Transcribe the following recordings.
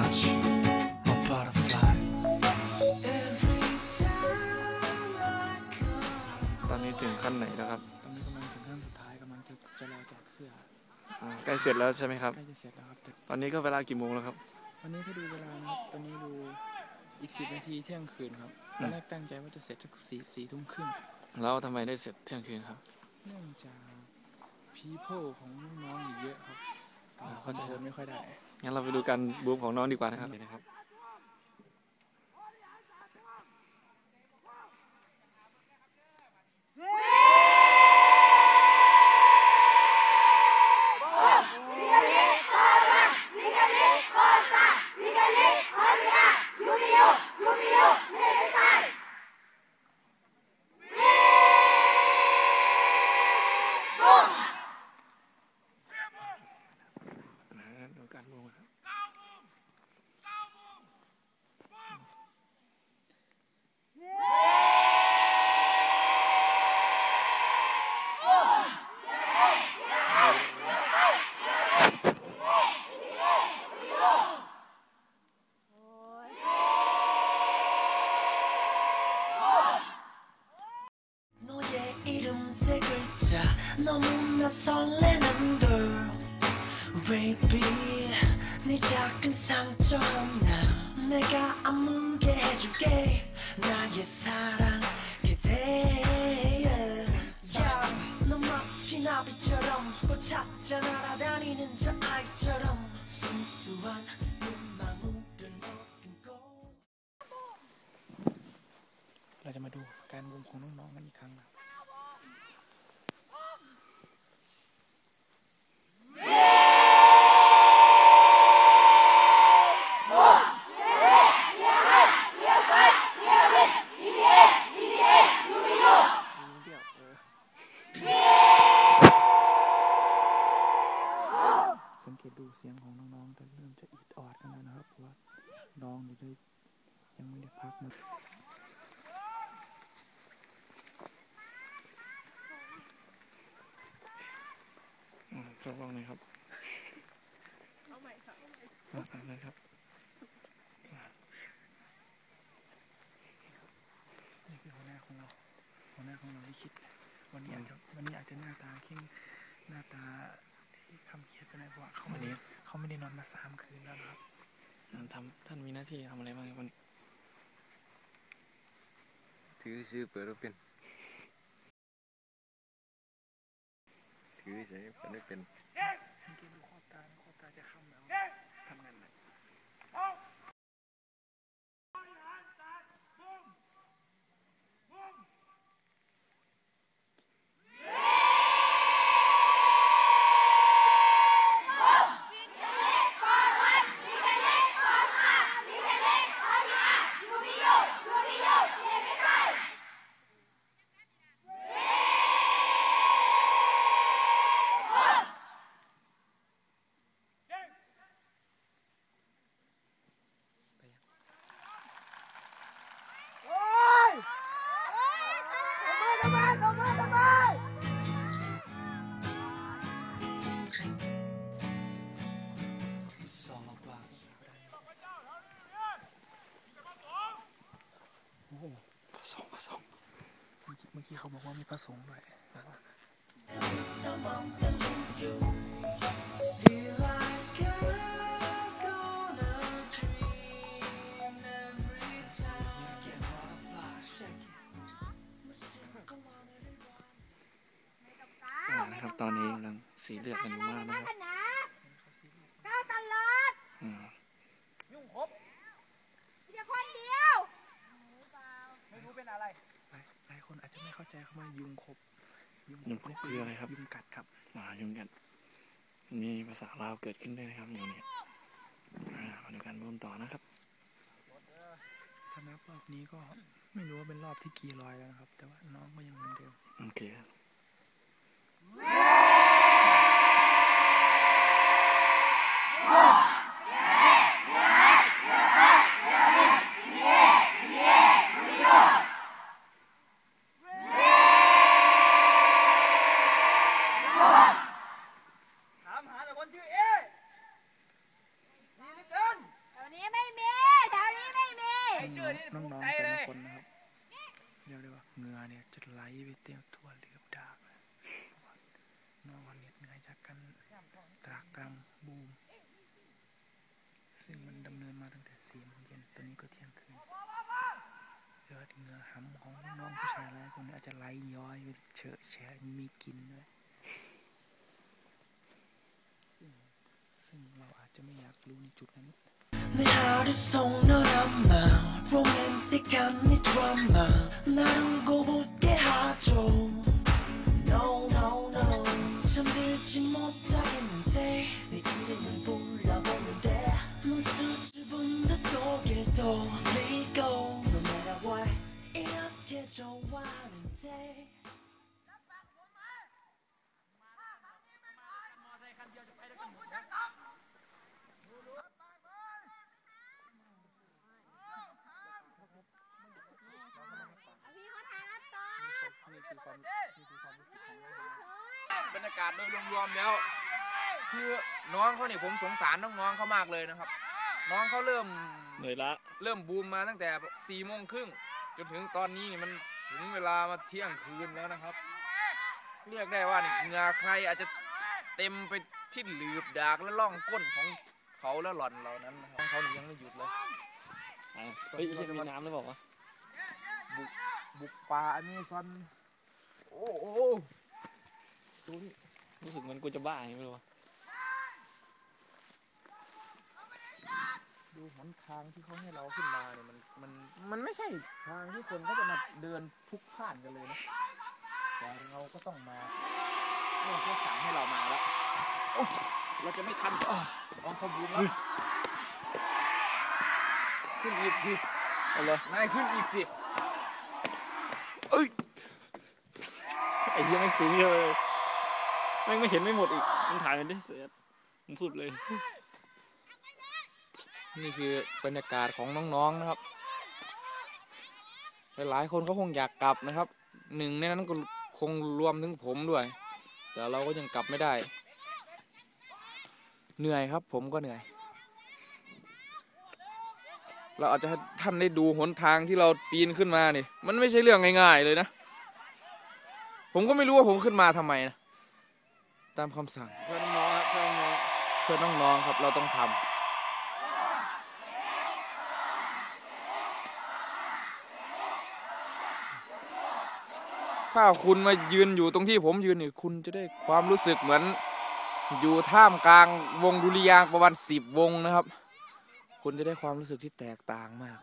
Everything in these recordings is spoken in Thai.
watch my butterfly. ตอนนี้ถึงขั้นไหนแล้วครับตอนนี้กำลังถึงขั้นสุดท้ายกำลังจะจะรอแจกเสื้ออ่าใกล้เสร็จแล้วใช่ไหมครับ ใกล้จะเสร็จแล้วครับแต่ตอนนี้ก็เวลากี่โมงแล้วครับ วันนี้ถ้าดูเวลานะครับตอนนี้ดูอีกสิบนาทีเที่ยงคืนครับตอนแรกตั้งใจว่าจะเสร็จสักสี่สี่ทุ่มครึ่งแล้วทำไมได้เสร็จเที่ยงคืนครับเนื่องจากพีโพของน้องๆอีกเยอะครับอ่าคอนโทรลไม่ค่อยได้ งั้นเราไปดูการบูมของน้องดีกว่านะครับนะครับดู 너무나 설레는 girl Baby 네 작은 상처 하나 내가 아물게 해줄게 나의 사랑 기대해 yeah. 너 마치 나비처럼 꽃 찾아 날아다니는 저 아이처럼 순수한 눈망울을 너핀고 เราจะมาดูการบูมของน้องๆกันอีกครั้งครั ดูเสียงของน้องๆแต่เริ่มจะอิดออดกันแล้วนะครับเพราะว่าน้องอยู่ได้ยังไม่ได้พักมาอืมทดลองหน่อยครับ เอาใหม่ครับเลยครับนี่คือหัวหน้าของเราหัวหน้าของเราที่คิด วันนี้อาจจะวันนี้อาจจะหน้าตาเข้มหน้าตา คำเครียดไปหน่อยเพราะว่าเขาไม่ได้เขาไม่ได้นอนมาสามคืนแล้วนะครับท่านทำท่านมีหน้าที่ทำอะไรบ้างครับวันนี้ถือชื่อเปิดว่าเป็นถือใช้เปิดไม่เป็นสังเกตดูขอบตาขอบตาจะค้ำแล้ว ที่เขาบอกว่ามีพระสงฆ์ด้วยนะครับตอนนี้กำลังสีเลือดกันอยู่มากนะครับ นะก้าวตลอด อืม เดี๋ยวคนเดียว หลายหลายคนอาจจะไม่เข้าใจคำว่ายุงคบ ยุงคบคืออะไรครับ ยุงกัดครับมายุ่งกันมีภาษาลาวเกิดขึ้นด้วยนะครับอยู่เนี่ยอ่ามาดูการบูมต่อนะครับถ้านับรอบนี้ก็ไม่รู้ว่าเป็นรอบที่กี่ร้อยแล้วนะครับ แต่ว่าน้องก็ยังเหมือนเดิมโอเค แต่วันนี้ น้องๆแต่ละคนนะครับเรียกได้ว่าเหงื่อเนี่ยจะไหลไปเต็มทั่วเรือบดาบเลยเพราะว่าน้องวันเหน็ดเหนื่อยจากกันตรากตรำบูม ซึ่งมันดำเนินมาตั้งแต่สี่โมงเย็นตอนนี้ก็เที่ยงคืนเลือดเหงื่อหำของน้องๆผู้ชายหลายคนอาจจะไหลย้อยไปเฉอะแฉะมีกลินด้วยซึ่งซึ่งเราอาจจะไม่อยากรู้ในจุดนั้น 내 하루 속 너란만 로맨틱한 네 드라마 나를 고붙게 하죠 No no no 잠들지 못하겠는데 내 이름을 불러보는데 넌 수줍은데 독일도 ากาศโดยรวมๆแล้ว คือน้องเขาเนี่ยผมสงสารน้องๆเขามากเลยนะครับ น้องเขาเริ่มเหนื่อยละเริ่มบูมมาตั้งแต่สี่โมงครึ่งจนถึงตอนนี้นี่มันถึงเวลามาเที่ยงคืนแล้วนะครับ เรียกได้ว่านี่เหงื่อใครอาจจะเต็มไปที่หลืบดากและล่องก้นของเขาและหล่อนเหล่านั้นนะครับเขานี่ยังไม่หยุดเลยอะเฮ้ยมีน้ำหรือเปล่าวะบุกป่าอเมซอนโอ้โหดูนี่รู้สึ กเหมันกูจะบ้าอย่างนี้ไม่รู้วะดูหนทางที่เขาให้เราขึ้นมาเนี่ยมันมันมันไม่ใช่ทางที่คนเขาจะมาเดินพลุกพล่านกันเลยนะแต่เราก็ต้องมาเมื่อเขาสั่งให้เรามาแล้วโอ้เราจะไม่ทันอ้าวน้องเขาบูมแล้วขึ้นอีกสิเอาเลยนายขึ้นอีกสิไอ้เหี้ยแม่งสูงเยอะเลยแม่งไม่เห็นไม่หมดอีกมึงถ่ายมันดิเสียมึงพูดเลย นี่คือบรรยากาศของน้องๆนะครับ หลายๆคนเขาคงอยากกลับนะครับ หนึ่งในนั้นก็คงรวมถึงผมด้วย แต่เราก็ยังกลับไม่ได้ เหนื่อยครับ ผมก็เหนื่อย เราอาจจะให้ท่านได้ดูหนทางที่เราปีนขึ้นมานี่ มันไม่ใช่เรื่องง่ายๆเลยนะ ผมก็ไม่รู้ว่าผมขึ้นมาทำไมนะ ตามคำสั่งเพื่อนน้องครับเพื่อนน้องเพื่อน้องๆครับเราต้องทำถ้าคุณมายืนอยู่ตรงที่ผมยืนนี่คุณจะได้ความรู้สึกเหมือน อยู่ท่ามกลางวงดุริยางค์ประมาณสิบวงนะครับ คุณจะได้ความรู้สึกที่แตกต่างมาก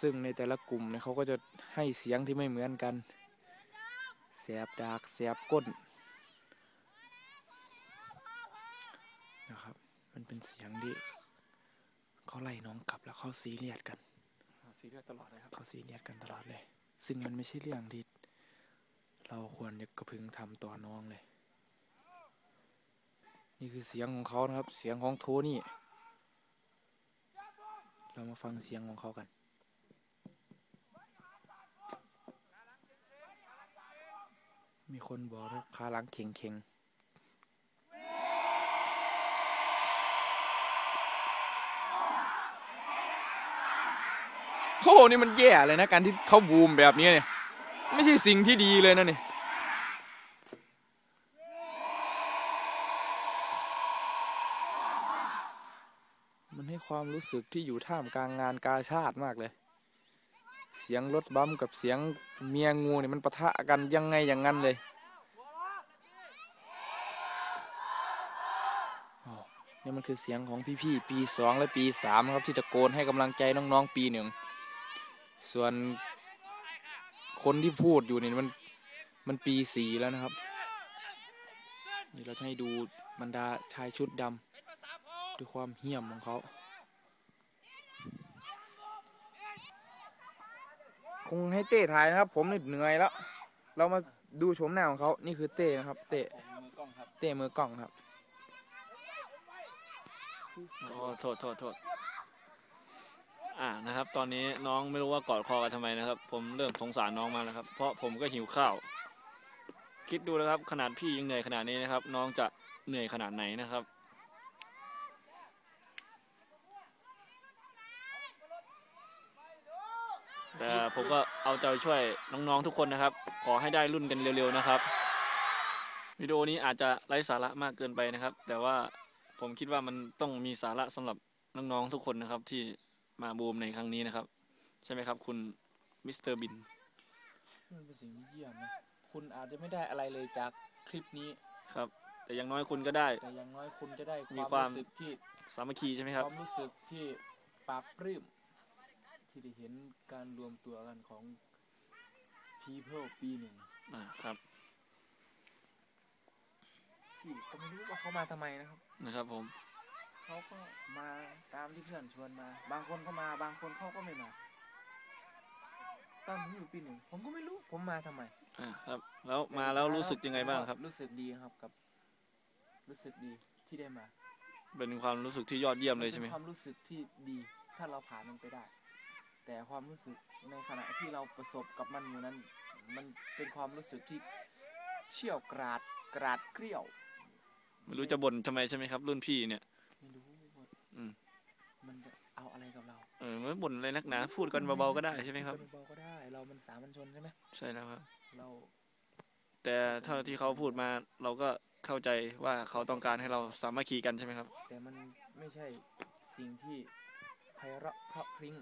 ซึ่งในแต่ละกลุ่มเนี่ยเขาก็จะให้เสียงที่ไม่เหมือนกันแสบดากแสบก้น นะครับ มันเป็นเสียงที่เขาไล่น้องกลับแล้วเขาซีเรียสกันสีเลือดตลอดเลยครับเขาซีเรียสกันตลอดเลย ซึ่งมันไม่ใช่เรื่องที่เราควรจะกระพึงทำต่อน้องเลย นี่คือเสียงของเขานะครับ เสียงของโทนี่ เรามาฟังเสียงของเขากันมีคนบอกว่าขาหลังเข่งเโอ้โหนี่มันแย่เลยนะการที่เขาบูมแบบนี้เนี่ยไม่ใช่สิ่งที่ดีเลยนะนี่มันให้ความรู้สึกที่อยู่ท่ามกลางงานกาชาติมากเลย เสียงรถบัมกับเสียงเมียงูเนี่ยมันปะทะกันยังไงอย่างนั้นเลยนี่มันคือเสียงของพี่ๆปีสองและปีสามครับที่ตะโกนให้กำลังใจน้องๆปีหนึ่ง ส่วนคนที่พูดอยู่นี่มันมันปีสี่แล้วนะครับ นี่เราจะให้ดูบรรดาชายชุดดำด้วยความเหี้ยมของเขา คงให้เต้ถ่ายนะครับ ผมเหนื่อยแล้ว เรามาดูชมหน้าของเขา นี่คือเต้นะครับ เต้เต้มือกล้องครับโอ้โทษโทษโทษ นะครับ ตอนนี้น้องไม่รู้ว่ากอดคอกันทำไมนะครับ ผมเริ่มสงสารน้องมาแล้วครับ เพราะผมก็หิวข้าว คิดดูนะครับ ขนาดพี่ยังเหนื่อยขนาดนี้นะครับ น้องจะเหนื่อยขนาดไหนนะครับ แต่ผมก็เอาใจช่วยน้องๆทุกคนนะครับ ขอให้ได้รุ่นกันเร็วๆนะครับ วิดีโอนี้อาจจะไร้สาระมากเกินไปนะครับ แต่ว่าผมคิดว่ามันต้องมีสาระสำหรับน้องๆทุกคนนะครับที่ มาบูมในครั้งนี้นะครับ ใช่ไหมครับคุณมิสเตอร์บินมันเป็นสิ่งที่เยี่ยมนะคุณอาจจะไม่ได้อะไรเลยจากคลิปนี้ครับ แต่อย่างน้อยคุณก็ได้ แต่อย่างน้อยคุณจะได้คมีวามความรู้สึกที่สามัคคีใช่ไหมคครับวามรู้สึกที่ปราบปลื้มที่ได้เห็นการรวมตัวกันของ people ปีหนึ่ง อ่าครับ ที่ก็ไม่รู้ว่าเขามาทำไมนะครับ นะครับผม เขาก็มาตามที่เพื่อนชวนมา บางคนก็มาบางคนเขาก็ไม่มาตอนผมอยู่ปีหนึ่งผมก็ไม่รู้ผมมาทำไมอ่าครับ แล้วมาแล้วรู้สึกยังไงบ้างครับ รู้สึกดีครับกับ รู้สึกดีที่ได้มา เป็นความรู้สึกที่ยอดเยี่ยมเลยใช่ไหมนป็นความรู้สึกที่ดีถ้าเราผ่านมันไปได้ แต่ความรู้สึกในขณะที่เราประสบกับมันอยู่นั้น มันเป็นความรู้สึกที่เชี่ยวกราดกราดเกลี้ยวไม่รู้จะบ่นทำไมใช่ไหมครับ รุ่นพี่เนี่ย ไม่รู้ว่าอืม มันจะเอาอะไรกับเราเออไม่บ่นอะไรนักหนา พูดกันเบาๆก็ได้ใช่ไหมครับ นเบาๆก็ได้ เรามันสามัญชนใช่ไหมใช่แล้วครับ เราแต่เท่าที่เขาพูดมาเราก็เข้าใจว่าเขาต้องการให้เราสามัคคีกันใช่ไหมครับ แต่มันไม่ใช่สิ่งที่ไพเราะเพราะพริ้ง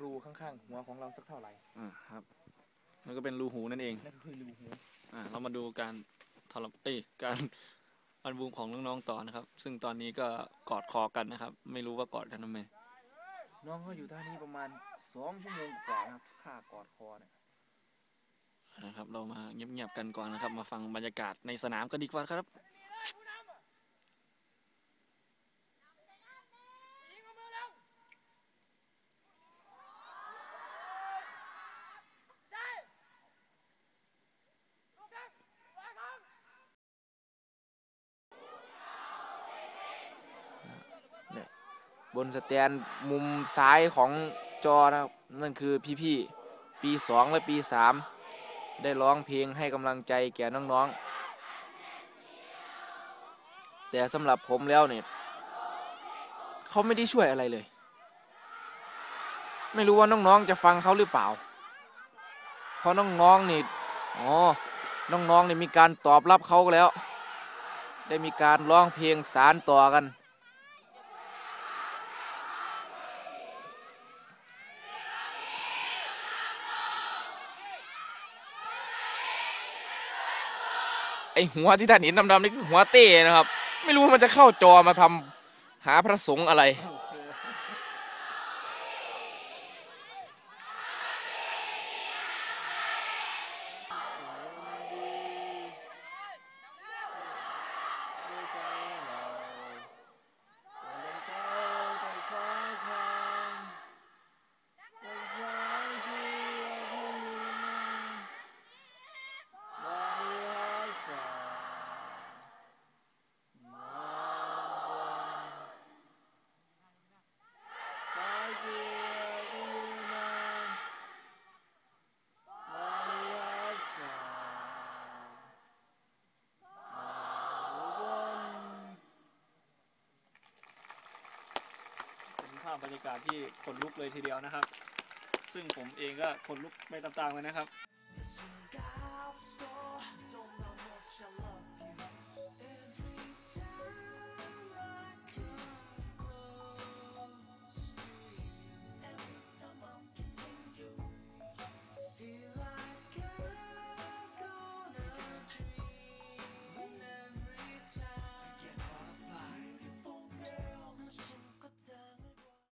รูข้างๆหัวของเราสักเท่าไหร่อ่าครับ มันก็เป็นรูหูนั่นเอง นั่นคือรูหู อ่า เรามาดูการทรมเอ้ยการ อันบูมของน้องๆต่อนะครับ ซึ่งตอนนี้ก็กอดคอกันนะครับ ไม่รู้ว่ากอดกันทำไมน้องเขาอยู่ท่านี้ประมาณสองชั่วโมงกว่านะครับค่ากอดคอเนี่ยนะครับ เรามาเงียบๆกันก่อนนะครับ มาฟังบรรยากาศในสนามกันดีกว่าครับ บนสแตนมุมซ้ายของจอนะครับนั่นคือพี่ๆปีสองและปีสามได้ร้องเพลงให้กำลังใจแก่น้องๆ แต่สำหรับผมแล้วเนี่ยเขาไม่ได้ช่วยอะไรเลย ไม่รู้ว่าน้องๆจะฟังเขาหรือเปล่า เพราะน้องๆนี่อ๋อน้องๆนี่มีการตอบรับเขาแล้ว ได้มีการร้องเพลงสารต่อกัน หัวที่ท่านเห็นดำๆนี่คือหัวเต้นะครับ ไม่รู้ว่ามันจะเข้าจอมาทำหาพระสงฆ์อะไราพบรรยากาศที่ขนลุกเลยทีเดียวนะครับ ซึ่งผมเองก็ขนลุกไปตามๆกันนะครับ